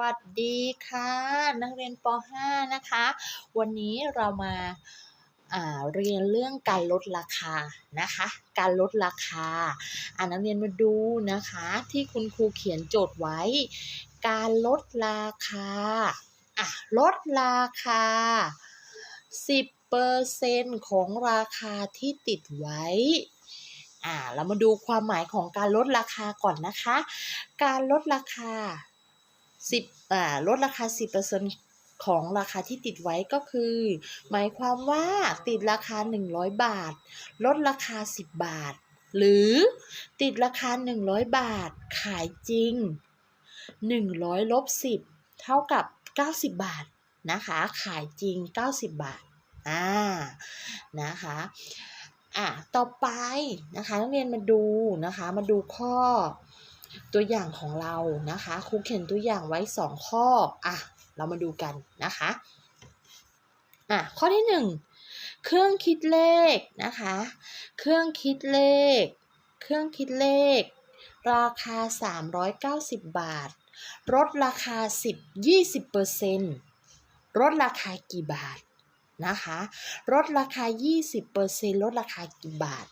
วัสดีค่ะ นักเรียนป .5 นะคะ วันนี้เรามาาเรียนเรื่องการลดราคานะคะ การลดราคาอ่านักเรียนมาดูนะคะ ที่คุณครูเขียนโจทย์ไว้ การลดราคาอะลดราคา 10%ของราคาที่ติดไว้อ่าเรามาดูความหมายของการลดราคาก่อนนะคะ การลดราคา 10อ่าลดราคา 10%ของราคาที่ติดไว้ก็คือ หมายความว่าติดราคา 100 บาท ลดราคา 10 บาท หรือติดราคา 100 บาท ขายจริง 100ลบ10 เท่ากับ 90 บาทนะคะ ขายจริง 90 บาทอ่านะคะอะต่อไปนะคะนักเรียนมาดูนะคะมาดูข้อ ตัวอย่างของเรานะคะครูเขียนตัวอย่างไว้ 2 ข้ออะเรามาดูกันนะคะอะข้อที่ 1 เครื่องคิดเลขนะคะ เครื่องคิดเลข เครื่องคิดเลข ราคา 390 บาทลดราคา 10 20%ลดราคากี่บาท นะคะลดราคา 20%ลดราคากี่บาท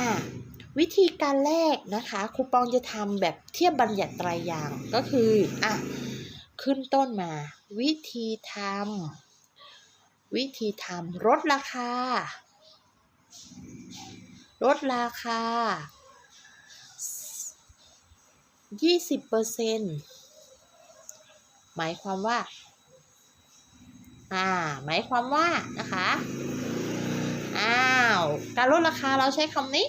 อะวิธีการแรกนะคะครูปองจะทำแบบเทียบบัญญัติตรยาง ก็คืออะขึ้นต้นมา วิธีทำวิธีทำลดราคาลดราคา 20%หมายความว่า อ่า หมายความว่านะคะ อ้าว การลดราคาเราใช้คำนี้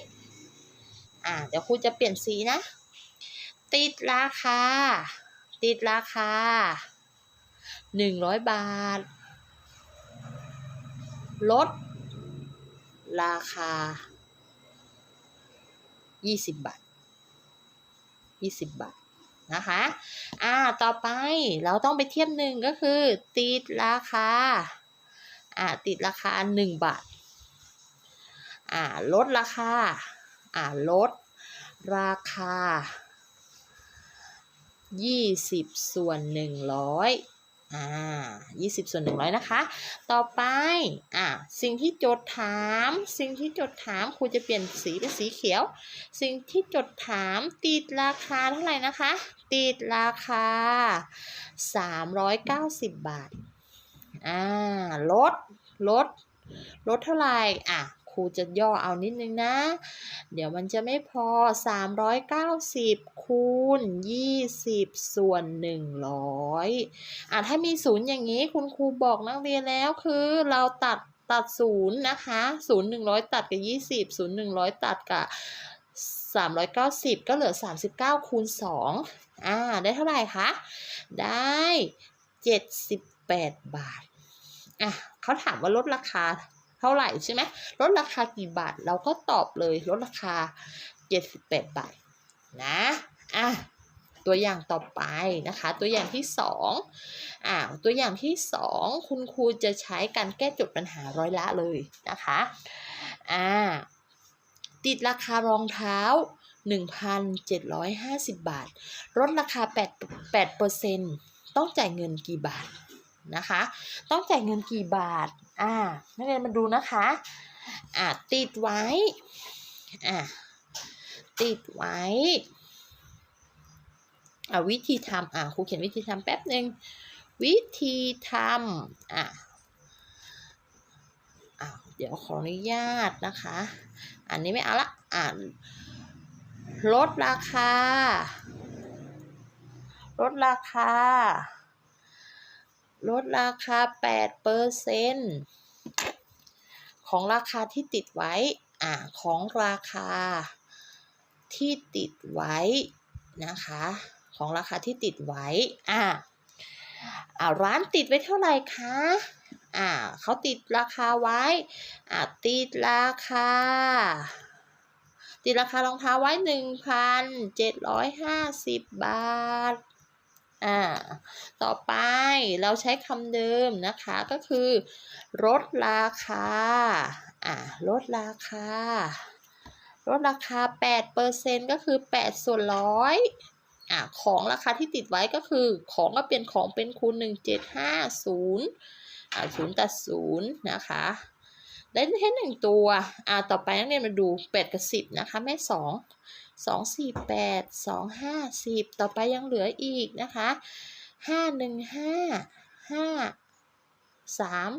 อ่า เดี๋ยวครูจะเปลี่ยนสีนะ ติดราคา ติดราคาหนึ่งร้อยบาท ลด ราคายี่สิบบาทยี่สิบบาท นะคะอ่าต่อไปเราต้องไปเทียบหนึ่งก็คือ ติดราคาอ่าติดราคาหนึ่งบาทอ่าลดราคาอ่าลดราคา 20 ส่วน 100 อ่า20ส่วน100นะคะ ต่อไป อ่า สิ่งที่โจทย์ถาม สิ่งที่โจทย์ถามครูจะเปลี่ยนสีเป็นสีเขียว สิ่งที่โจทย์ถามติดราคาเท่าไหร่นะคะ ติดราคา390บาท อ่า ลด ลด ลดเท่าไหร่ อะ รูจะย่อเอานิดนึงนะ เดี๋ยวมันจะไม่พอ 390 คูณ 20 ส่วน 100 อะถ้ามีศูนย์อย่างนี้คุณครูบอกนักเรียนแล้วคือเราตัดตัดศูนย์นะคะศูนย์หนึ่งร้อยตัดกับยี่สิบศูนย์หนึ่งร้อยตัดกับสามร้อยเก้าสิบก็เหลือสามสิบเก้าคูณสองอ่า ได้เท่าไหร่คะ ได้เจ็ดสิบแปดบาท อะเขาถามว่าลดราคา เท่าไหร่ใช่ไหมลดราคากี่บาทเราก็ตอบเลยลดราคาเจ็ดสิบแปดบาทนะอะตัวอย่างต่อไปนะคะ ตัวอย่างที่สองอ่าตัวอย่างที่สองคุณครูจะใช้การแก้จทย์ปัญหาร้อยละเลยนะคะอ่าติดราคารองเท้า 1,750 บาทลดราคา8 8%ต้องจ่ายเงินกี่บาท นะคะ ต้องจ่ายเงินกี่บาท อ่า นักเรียนมาดูนะคะ อ่า ติดไว้ อ่า ติดไว้ อ่าวิธีทำอ่าครูเขียนวิธีทำแป๊บหนึ่ง วิธีทำอะอ่าเดี๋ยวขออนุญาตนะคะ อันนี้ไม่เอาละ อ่านลดราคา ลดราคา ลดราคา8เปอร์เซ็นของราคาที่ติดไว้อ่าของราคาที่ติดไว้นะคะ ของราคาที่ติดไว้อ่าอ่าร้านติดไว้เท่าไหร่คะอ่าเขาติดราคาไว้อ่าติดราคา ติดราคารองเท้าไว้หนึ่งพันเจ็ดร้อยห้าสิบบาท อ่า ต่อไปเราใช้คำเดิมนะคะก็คือลดราคา อ่าลดราคา ลดราคา8%ก็คือ 8 ส่วนร้อยอะของราคาที่ติดไว้ก็คือ ของก็เปลี่ยนของเป็นคูณหนึ่งเจ็ดห้าศูนย์อ่าศูนย์ตัดศูนย์นะคะได้แค่หนึ่งตัว อ่า ต่อไปนักเรียนมาดูแปดกับสิบนะคะแม่ส องสองสี่แปดสองห้าสิบต่อไปยังเหลืออีกนะคะห้าหนึ่งห้าห้าสาม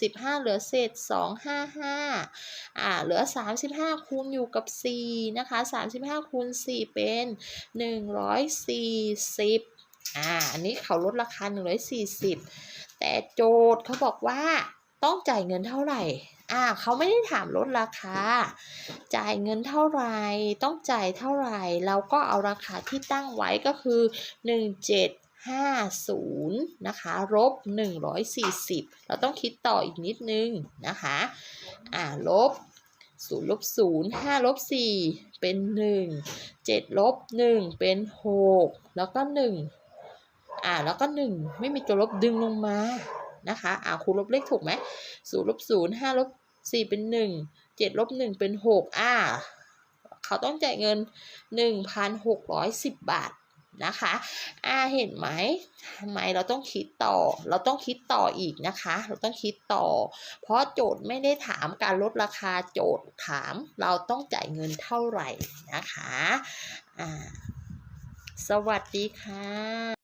สิบห้าเหลือเศษสองห้าห้าอ่าเหลือสามสิบห้าคูณอยู่กับสี่นะคะสามสิบห้าคูณสี่เป็นหนึ่งร้อยสี่สิบอ่า อันนี้เขาลดราคาหนึ่งร้อยสี่สิบแต่โจทย์เขาบอกว่า ต้องจ่ายเงินเท่าไหร่อ่าเขาไม่ได้ถามลดราคา จ่ายเงินเท่าไหร่ ต้องจ่ายเท่าไหร่ เราก็เอาราคาที่ตั้งไว้ก็คือ 1750นะคะลบ140 เราต้องคิดต่ออีกนิดนึงนะคะอ่าลบ0ลบ0 5ลบ4เป็น1 7ลบ1เป็น6แล้วก็1อ่าแล้วก็1ไม่มีตัวลบดึงลงมา นะคะอ่าครูลบเลขถูกไหมศูนย์ลบศูนย์ห้าลบสี่เป็นหนึ่งเจ็ดลบหนึ่งเป็นหกอ่าเขาต้องจ่ายเงินหนึ่งพันหกร้อยสิบบาทนะคะอ่าเห็นไหมทำไมเราต้องคิดต่อ เราต้องคิดต่ออีกนะคะ เราต้องคิดต่อ เพราะโจทย์ไม่ได้ถามการลดราคาโจทย์ถาม เราต้องจ่ายเงินเท่าไหร่นะคะอ่าสวัสดีค่ะ